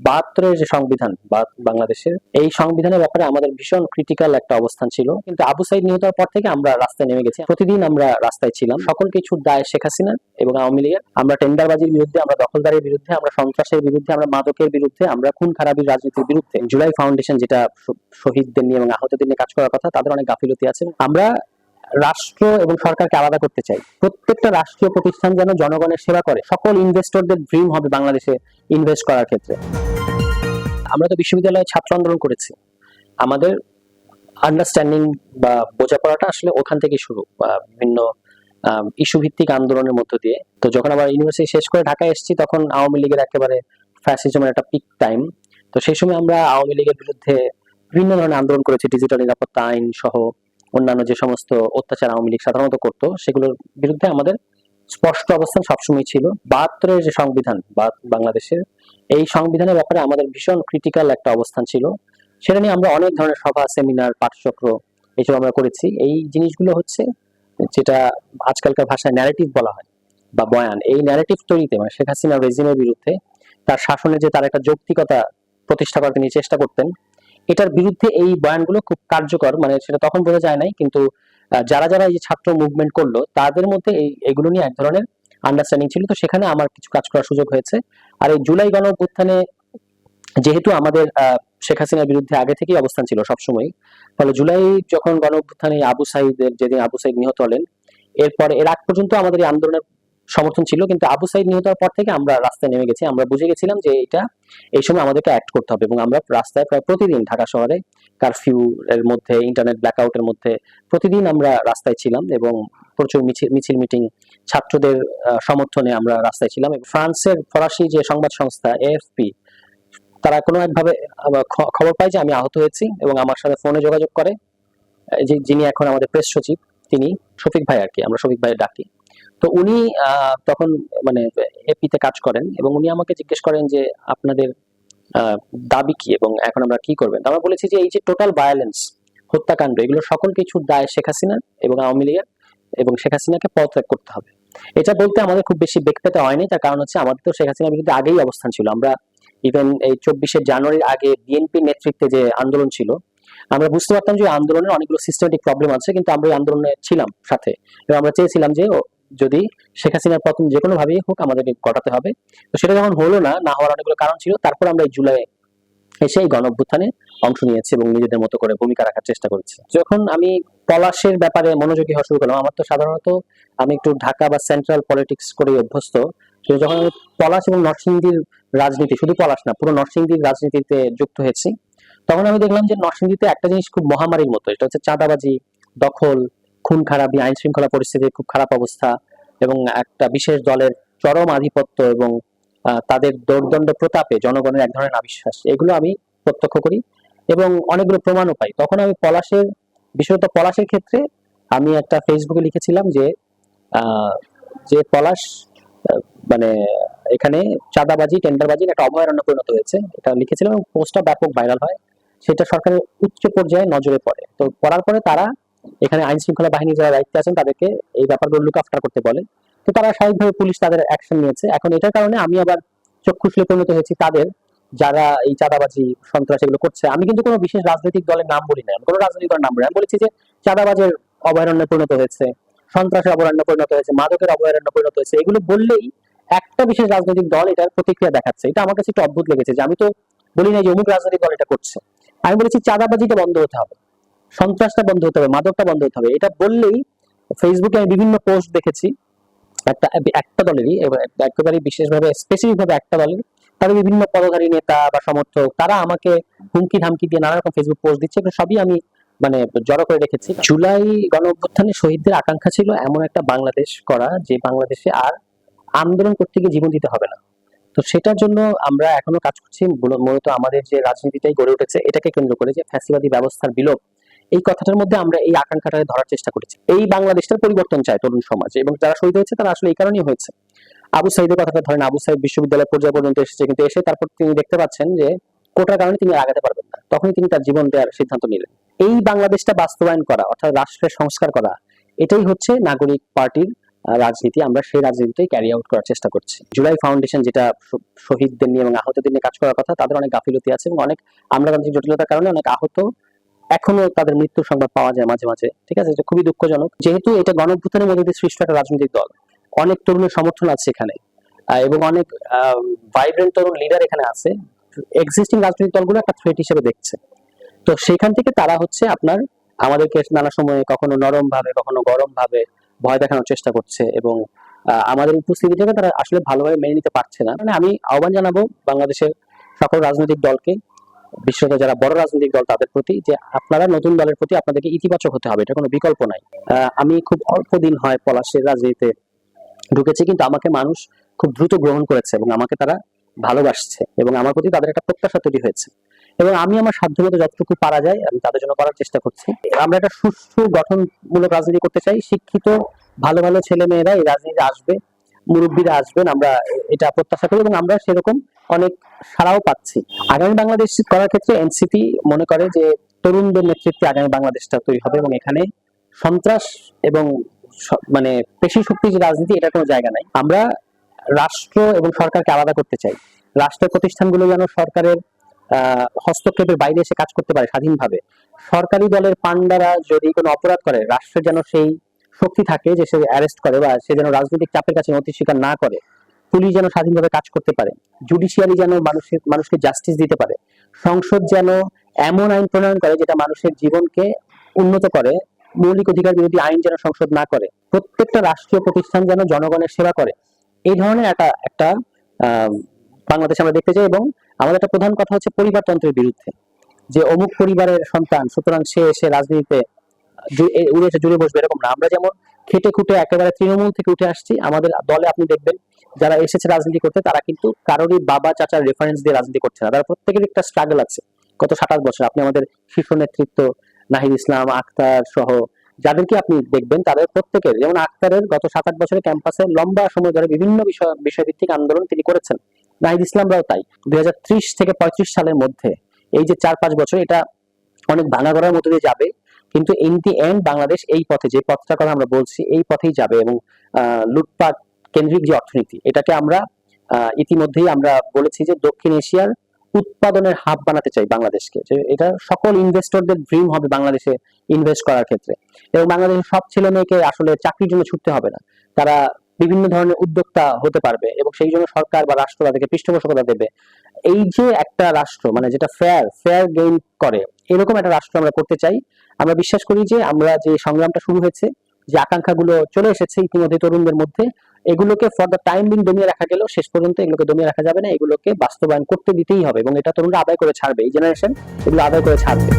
বাহাত্তরের যে সংবিধান বাংলাদেশের, এই সংবিধানের ব্যাপারে আমাদের ভীষণ ক্রিটিক্যাল একটা অবস্থান ছিল। কিন্তু আবু সাইদ নিহত হওয়ার পর থেকে আমরা রাস্তায় নেমে গেছি। প্রতিদিন আমরা রাস্তায় ছিলাম। সকল কিছুর দায় শেখ হাসিনা এবং আওয়ামী লীগের। আমরা টেন্ডারবাজির বিরুদ্ধে, আমরা দখলদারের বিরুদ্ধে, আমরা সন্ত্রাসের বিরুদ্ধে, আমরা মাদকের বিরুদ্ধে, আমরা খুন খারাপির রাজনীতির বিরুদ্ধে, জুলাই ফাউন্ডেশন যেটা শহীদদের নিয়ে এবং আহতদের নিয়ে কাজ করার কথা, তাদের অনেক গাফিলতি আছে। আমরা রাষ্ট্র এবং সরকারকে আলাদা করতে চাই। প্রত্যেকটা রাষ্ট্রীয় প্রতিষ্ঠান যেন জনগণের সেবা করে। সকল ইনভেস্টরদের ড্রিম হবে বাংলাদেশে ইনভেস্ট করার ক্ষেত্রে। আমরা তো বিশ্ববিদ্যালয়ে ছাত্র আন্দোলন করেছি। আমাদের আন্ডারস্ট্যান্ডিং বা বোঝাপড়াটা আসলে ওখান থেকে শুরু বিভিন্ন ইস্যু ভিত্তিক আন্দোলনের মধ্য দিয়ে। তো যখন আবার ইউনিভার্সিটি শেষ করে ঢাকায় এসেছি, তখন আওয়ামী লীগের একেবারে ফ্যাসিজমের একটা পিক টাইম তো সেই সময় আমরা আওয়ামী লীগের বিরুদ্ধে বিভিন্ন ধরনের আন্দোলন করেছি। ডিজিটাল নিরাপত্তা আইন সহ অন্যান্য যে সমস্ত অত্যাচার আওয়ামী লীগ সাধারণত করতো, সেগুলোর বিরুদ্ধে আমাদের স্পষ্ট অবস্থান সবসময় ছিল। বাহাত্তরের যে সংবিধান বাংলাদেশের, এই সংবিধানের ব্যাপারে আমাদের ভীষণ ক্রিটিক্যাল একটা অবস্থান ছিল। সেটা নিয়ে আমরা অনেক ধরনের সভা সেমিনার পাঠচক্র, এইসব আমরা করেছি। এই জিনিসগুলো হচ্ছে, যেটা আজকালকার ভাষায় ন্যারেটিভ বলা হয়, বা বয়ান। এই ন্যারেটিভ তৈরিতে মানে শেখ হাসিনা রেজিমের বিরুদ্ধে, তার শাসনে যে তার একটা যৌক্তিকতা প্রতিষ্ঠা করার তিনি চেষ্টা করতেন এটার বিরুদ্ধে এই বয়ানগুলো খুব কার্যকর মানে সেটা তখন বোঝা যায় নাই, কিন্তু যারা যারা এই ছাত্র মুভমেন্ট করল, তাদের মধ্যে এই, এগুলো নিয়ে এক ধরনের আন্ডারস্ট্যান্ডিং ছিল। তো সেখানে আমার কিছু কাজ করার সুযোগ হয়েছে। আর এই জুলাই গণ অভ্যুত্থানে যেহেতু আমাদের শেখ হাসিনার বিরুদ্ধে আগে থেকেই অবস্থান ছিল সবসময়, ফলে জুলাই যখন গণ অভ্যুত্থানে আবু সাইদের, যেদিন আবু সাইদ নিহত হলেন, এরপর এর আগ পর্যন্ত আমাদের এই আন্দোলনের সমর্থন ছিল, কিন্তু আবু সাইদ নিহত হওয়ার পর থেকে আমরা রাস্তায় নেমে গেছি। আমরা বুঝে গেছিলাম যে এটা, এই সময় আমাদেরকে অ্যাক্ট করতে হবে এবং আমরা রাস্তায় প্রায় প্রতিদিন ঢাকা শহরে কারফিউ এর মধ্যে ইন্টারনেট ব্ল্যাকআউটের মধ্যে প্রতিদিন আমরা রাস্তায় ছিলাম এবং প্রচুর মিছিল মিছিল মিটিং ছাত্রদের সমর্থনে আমরা রাস্তায় ছিলাম ফ্রান্সের ফরাসি যে সংবাদ সংস্থা এএফপি তারা কোনো একভাবে খবর পায় যে আমি আহত হয়েছি এবং আমার সাথে ফোনে যোগাযোগ করে। যিনি এখন আমাদের প্রেস সচিব, তিনি শফিক ভাই আর কি, আমরা শফিক ভাই ডাকি। তো উনি তখন মানে এপিতে কাজ করেন এবং উনি আমাকে জিজ্ঞেস করেন যে আপনাদের দাবি কি এবং এখন আমরা কি করবেন? আমরা বলেছি যে এই যে টোটাল ভায়োলেন্স হত্যাকাণ্ড, এগুলো সকল কিছুর দায় শেখ হাসিনা এবং আওয়ামী লীগের এবং শেখ হাসিনাকে পদত্যাগ করতে হবে। এটা বলতে আমাদের খুব বেশি বেগ পেতে হয়নি, তার কারণ হচ্ছে আমাদের তো শেখ হাসিনার বিরুদ্ধে আগেই অবস্থান ছিল। আমরা ইভেন এই চব্বিশে জানুয়ারির আগে বিএনপি নেতৃত্বে যে আন্দোলন ছিল, আমরা বুঝতে পারতাম যে আন্দোলনের অনেকগুলো সিস্টেমেটিক প্রবলেম আছে, কিন্তু আমরা এই আন্দোলনে ছিলাম সাথে। এবং আমরা চেয়েছিলাম যে যদি শেখ হাসিনার পতন যে কোনো ভাবেই হোক আমাদেরকে ঘটাতে হবে। তো সেটা যখন হলো না না হওয়ার অনেকগুলো কারণ ছিল, তারপর আমরা এই জুলাই এসে এই গণ অংশ নিয়েছি এবং নিজেদের মতো করে ভূমিকা রাখার চেষ্টা করেছি। যখন আমি পলাশের ব্যাপারে মনোযোগী হওয়া শুরু করলাম, আমার তো সাধারণত আমি একটু ঢাকা বা সেন্ট্রাল পলিটিক্স করে অভ্যস্ত। যখন আমি পলাশ এবং নরসিংদীর রাজনীতি, শুধু পলাশ না, পুরো নরসিংদীর রাজনীতিতে যুক্ত হয়েছি, তখন আমি দেখলাম যে নরসিংদীতে একটা জিনিস খুব মহামারীর মতো এটা হচ্ছে চাঁদাবাজি, দখল খুন খারাপি আইন শৃঙ্খলা পরিস্থিতির খুব খারাপ অবস্থা এবং একটা বিশেষ দলের চরম আধিপত্য এবং তাদের দৌর্দণ্ড প্রতাপে জনগণের এক ধরনের আবিশ্বাস, এগুলো আমি প্রত্যক্ষ করি এবং অনেকগুলো প্রমাণও পাই। তখন আমি পলাশের, বিশেষত পলাশের ক্ষেত্রে আমি একটা ফেসবুকে লিখেছিলাম যে যে পলাশ মানে এখানে চাঁদাবাজি টেন্ডারবাজির একটা অভয়ারণ্য পরিণত হয়েছে। এটা লিখেছিলাম এবং পোস্টটা ব্যাপক ভাইরাল হয়। সেটা সরকারের উচ্চ পর্যায়ে নজরে পড়ে। তো পড়ার পরে তারা এখানে আইন শৃঙ্খলা বাহিনী যারা দায়িত্বে আছেন, তাদেরকে এই ব্যাপারগুলো লুক আফটার করতে বলে তো তারা স্বাভাবিকভাবে পুলিশ তাদের অ্যাকশন নিয়েছে। এখন এটার কারণে আমি আবার চক্ষুশলে পরিণত হয়েছি তাদের, যারা এই চাঁদাবাজি, সন্ত্রাস এগুলো করছে। আমি কিন্তু কোনো বিশেষ রাজনৈতিক দলের নাম বলি না আমি কোনো রাজনৈতিক দলের নাম বলি আমি বলেছি যে চাঁদাবাজের অভয়ারণ্যে পরিণত হয়েছে, সন্ত্রাসের অভয়ারণ্য পরিণত হয়েছে, মাদকের অভয়ারণ্য পরিণত হয়েছে, এগুলো বললেই একটা বিশেষ রাজনৈতিক দল এটার প্রতিক্রিয়া দেখাচ্ছে। এটা আমার কাছে একটু অদ্ভুত লেগেছে যে আমি তো বলি না যে অমুক রাজনৈতিক দল এটা করছে। আমি বলেছি চাঁদাবাজিটা বন্ধ হতে হবে। সন্ত্রাসটা বন্ধ হতে হবে, মাদকটা বন্ধ হতে হবে। এটা বললেই ফেসবুকে আমি বিভিন্ন পোস্ট দেখেছি, একটা একটা দলেরই একেবারে বিশেষভাবে স্পেসিফিক ভাবে একটা দলের তাদের বিভিন্ন পদধারী নেতা বা সমর্থক, তারা আমাকে হুমকি ধামকি দিয়ে নানা রকম ফেসবুক পোস্ট দিচ্ছে, এগুলো সবই আমি মানে জড়ো করে রেখেছি। জুলাই গণ অভ্যুত্থানে শহীদদের আকাঙ্ক্ষা ছিল এমন একটা বাংলাদেশ করা, যে বাংলাদেশে আর আন্দোলন করতে গিয়ে জীবন দিতে হবে না। তো সেটার জন্য আমরা এখনও কাজ করছি মূলত আমাদের যে রাজনীতিটাই গড়ে উঠেছে, এটাকে কেন্দ্র করে যে ফ্যাসিবাদী ব্যবস্থার বিলোপ এই কথাটার মধ্যে আমরা এই আকাঙ্ক্ষাটা ধরার চেষ্টা করেছি। এই বাংলাদেশটার পরিবর্তন চায় তরুণ সমাজ এবং যারা শহীদ হয়েছে তারা আসলে এই কারণেই হয়েছে। আবু সাইদের কথাটা ধরেন, আবু সাইদ বিশ্ববিদ্যালয় পর্যায়ে পর্যন্ত এসেছে কিন্তু এসে তারপর তিনি দেখতে পাচ্ছেন যে কোটার কারণে তিনি আগাতে পারবেন না। তখনই তিনি তার জীবন দেওয়ার সিদ্ধান্ত নিলেন। এই বাংলাদেশটা বাস্তবায়ন করা অর্থাৎ রাষ্ট্রের সংস্কার করা, এটাই হচ্ছে নাগরিক পার্টির রাজনীতি। আমরা সেই রাজনীতিটাই ক্যারি আউট করার চেষ্টা করছি। জুলাই ফাউন্ডেশন যেটা শহীদদের নিয়ে এবং আহতদের নিয়ে কাজ করার কথা, তাদের অনেক গাফিলতি আছে এবং অনেক আমলাতান্ত্রিক জটিলতার কারণে অনেক আহত এখনও তাদের মৃত্যুর সংবাদ পাওয়া যায় মাঝে মাঝে, ঠিক আছে? খুবই দুঃখজনক। যেহেতু এটা গণভূতানের মধ্যে সৃষ্ট একটা রাজনৈতিক দল, অনেক তরুণের সমর্থন আছে এখানে এবং অনেক ভাইব্রেন্ট তরুণ লিডার এখানে আছে। এক্সিস্টিং রাজনৈতিক দলগুলো একটা থ্রেট হিসেবে দেখছে। তো সেখান থেকে তারা হচ্ছে আপনার, আমাদেরকে নানা সময়ে কখনো নরম ভাবে কখনো গরম ভাবে ভয় দেখানোর চেষ্টা করছে এবং আমাদের উপস্থিতিটাকে তারা আসলে ভালোভাবে মেনে নিতে পারছে না। মানে আমি আহ্বান জানাব বাংলাদেশের সকল রাজনৈতিক দলকে বিশেষত যারা বড় রাজনৈতিক দল, তাদের প্রতি যে আপনারা নতুন দলের প্রতি আপনাদেরকে ইতিবাচক হতে হবে, এটা কোনো বিকল্প নাই। আমি খুব অল্প দিন হয় পলাশের রাজনীতিতে ঢুকেছি, কিন্তু আমাকে মানুষ খুব দ্রুত গ্রহণ করেছে এবং আমাকে তারা ভালোবাসছে এবং আমার প্রতি তাদের একটা প্রত্যাশা তৈরি হয়েছে। এবং আমি আমার সাধ্যমতো যতটুকু পারা যায়, আমি তাদের জন্য করার চেষ্টা করছি। আমরা একটা সুষ্ঠু গঠনমূলক রাজনীতি করতে চাই, শিক্ষিত, ভালো ভালো ছেলে মেয়েরা এই রাজনীতি আসবে। মুরব্বীরা আসবেন, আমরা এটা প্রত্যাশা করি এবং আমরা সেরকম অনেক সাড়াও পাচ্ছি। আগামী বাংলাদেশ করার ক্ষেত্রে এনসিপি মনে করে যে তরুণদের নেতৃত্বে আগামী বাংলাদেশটা তৈরি হবে এবং এখানে সন্ত্রাস এবং মানে পেশি শক্তির যে রাজনীতি এটা কোনো জায়গা নাই। আমরা রাষ্ট্র এবং সরকারকে আলাদা করতে চাই। রাষ্ট্রের প্রতিষ্ঠানগুলো যেন সরকারের হস্তক্ষেপের বাইরে এসে কাজ করতে পারে স্বাধীনভাবে। সরকারি দলের পান্ডারা যদি কোনো অপরাধ করে রাষ্ট্রের যেন সেই শক্তি থাকে যে সে অ্যারেস্ট করে বা সে যেন রাজনৈতিক চাপের কাছে নথি স্বীকার না করে, পুলিশ যেন স্বাধীনভাবে কাজ করতে পারে জুডিশিয়ারি যেন মানুষের মানুষকে জাস্টিস দিতে পারে, সংসদ যেন এমন আইন প্রণয়ন করে যেটা মানুষের জীবনকে উন্নত করে, মৌলিক অধিকার বিরোধী আইন যেন সংসদ না করে, প্রত্যেকটা রাষ্ট্রীয় প্রতিষ্ঠান যেন জনগণের সেবা করে। এই ধরনের একটা একটা বাংলাদেশ আমরা দেখতে চাই এবং আমাদের একটা প্রধান কথা হচ্ছে পরিবারতন্ত্রের বিরুদ্ধে, যে অমুক পরিবারের সন্তান, সুতরাং সে এসে রাজনীতিতে জুড়ে বসবে এরকম না। আমরা যেমন খেটে খুঁটে একেবারে তৃণমূল থেকে উঠে আসছি, আমাদের দলে আপনি দেখবেন যারা এসেছে রাজনীতি করতে, তারা কিন্তু কারোরই বাবা, চাচার রেফারেন্স দিয়ে রাজনীতি করছে না। তারা প্রত্যেকের একটা স্ট্রাগল আছে। গত সাত আট বছর আপনি আমাদের শীর্ষ নেতৃত্ব নাহিদ ইসলাম, আক্তার সহ যাদেরকে আপনি দেখবেন, তাদের প্রত্যেকের, যেমন আক্তারের গত সাত আট বছরের ক্যাম্পাসে লম্বা সময় ধরে বিভিন্ন বিষয়, বিষয়ভিত্তিক আন্দোলন তিনি করেছেন। নাহিদ ইসলামরাও তাই। দুই হাজার ত্রিশ থেকে পঁয়ত্রিশ সালের মধ্যে এই যে চার পাঁচ বছর, এটা অনেক ভাঙাগড়ার মধ্যে দিয়ে যাবে। কিন্তু ইন দি এন্ড বাংলাদেশ এই পথে, যে পথটার কথা আমরা বলছি, এই পথেই যাবে এবং লুটপাট কেন্দ্রিক যে অর্থনীতি, এটাকে আমরা ইতিমধ্যেই আমরা বলেছি যে দক্ষিণ এশিয়ার উৎপাদনের হাব বানাতে চাই বাংলাদেশকে, যে এটা সকল ইনভেস্টরদের ড্রিম হবে বাংলাদেশে ইনভেস্ট করার ক্ষেত্রে। এবং বাংলাদেশের সব ছেলে মেয়েকে আসলে চাকরির জন্য ছুটতে হবে না। তারা বিভিন্ন ধরনের উদ্যোক্তা হতে পারবে এবং সেই জন্য সরকার বা রাষ্ট্র তাদেরকে পৃষ্ঠপোষকতা দেবে। এই যে একটা রাষ্ট্র মানে যেটা ফেয়ার ফেয়ার গেইন করে এরকম একটা রাষ্ট্র আমরা করতে চাই। আমরা বিশ্বাস করি যে আমরা যে সংগ্রামটা শুরু হয়েছে, যে আকাঙ্ক্ষাগুলো চলে এসেছে ইতিমধ্যে তরুণদের মধ্যে, এগুলোকে ফর দ্য টাইম বিং দমিয়ে রাখা গেল। শেষ পর্যন্ত এগুলোকে দমিয়ে রাখা যাবে না। এগুলোকে বাস্তবায়ন করতে দিতেই হবে এবং এটা তরুণরা আদায় করে ছাড়বে। এই জেনারেশন এগুলো আদায় করে ছাড়বে।